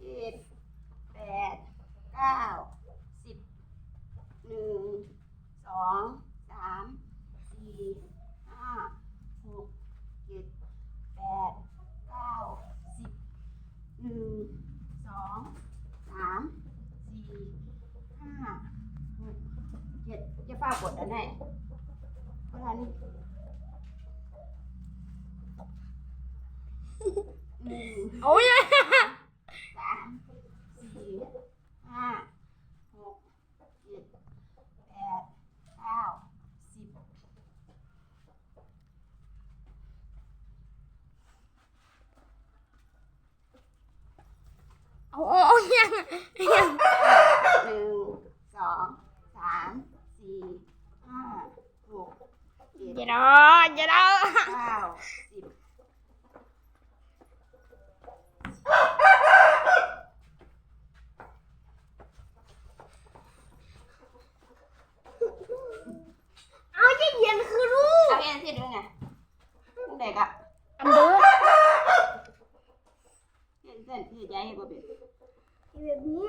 เจ็ดแปดเก้าสิบหนึ่งสองสามสี่ห้าหกเจ็ดแปดเก้าสิบหนึ่งสองสามสี่ห้าหกเจ็ดจะฝ้ากดอันไหนเวลานี้หนึ่ง โอ้ย สามสี่ห้าหก เจ็ดแปดเก้าสิบโอ้ยยังยังหนึ่งสองสามสี่ห้าหกเจ็ดอย่าดออย่าดอเก้าสิบเอาเย็นๆคือลู กเอาเอ็นที่ด้วยไงเด็กอะอันเด้อเห็นเส้นที่ใจให้บ่เป็นแบบนี้